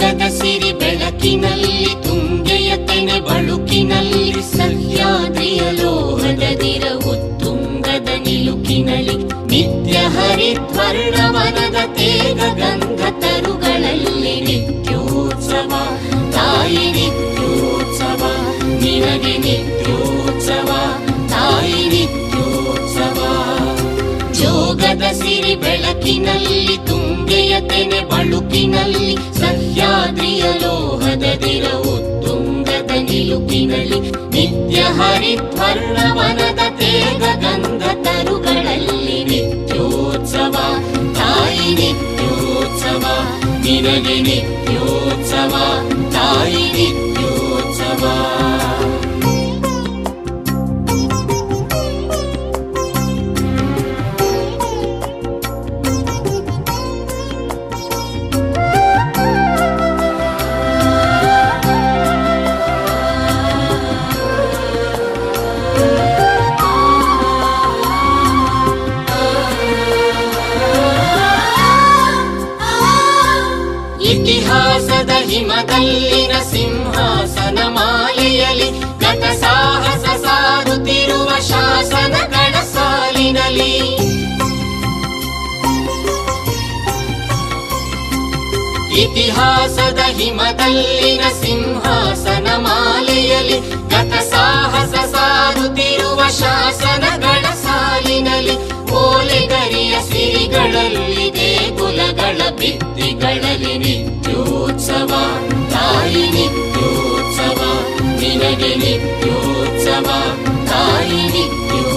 ಜೋಗದ ಸಿರಿ ಬೆಳಕಿನಲ್ಲಿ ತುಂಗೆಯ ತೆನೆ ಬಳುಕಿನಲ್ಲಿ ಸಹ್ಯಾದ್ರಿಯ ಲೋಹದ ದಿರವು ತುಂಗದ ನಿಲುಕಿನಲ್ಲಿ ನಿತ್ಯ ಹರಿದ್ವರ್ಣವನದ ತೇಗ ಗಂಧ ತರುಗಳಲ್ಲಿ ನಿತ್ಯೋತ್ಸವ ತಾಯಿ ನಿತ್ಯೋತ್ಸವ ನಿನಗೆ ನಿತ್ಯೋತ್ಸವ ಸಿರಿ ಬೆಳಕಿನಲ್ಲಿ, ತುಂಗೆಯ ತೆನೆ ಬಳುಕಿನಲ್ಲಿ, ಸಹ್ಯಾದ್ರಿಯ ಲೋಹದ ದಿರವು ತುಂಗದ ನಿಲುಕಿನಲ್ಲಿ, ನಿತ್ಯ ಹರಿದ್ವರ್ಣವನದ ತೇಗ ಗಂಧ ತರುಗಳಲ್ಲಿ ನಿತ್ಯೋತ್ಸವ, ತಾಯಿ ನಿತ್ಯೋತ್ಸವ, ನಿನಗೆ ನಿತ್ಯೋತ್ಸವ. ಇತಿಹಾಸದ ಹಿಮದಲ್ಲಿನ ಸಿಂಹಾಸನ ಮಾಲೆಯಲ್ಲಿ ಗತ ಸಾಹಸ ಸಾರುತ್ತಿರುವ ಶಾಸನ ಕಣಸಾಲಿನಲ್ಲಿ ಇತಿಹಾಸದ ಹಿಮದಲ್ಲಿನ ಸಿಂಹಾಸನ ಮಾಲೆಯಲ್ಲಿ ಗತ ಸಾಹಸ ಸಾರುತ್ತಿರುವ ಶಾಸನ ಗಣಸಾಲಿನಲ್ಲಿ ಓಲೆಗರಿಯ ಸಿರಿಗಳಲ್ಲಿ ಮಕ್ಕಳ ಭಿತ್ತಿಗಳಲ್ಲಿ ನಿತ್ಯೋತ್ಸವ ತಾಯಿ ನಿತ್ಯೋತ್ಸವ ನಿನಗೆ ನಿತ್ಯೋತ್ಸವ ತಾಯಿ ನಿತ್ಯೋ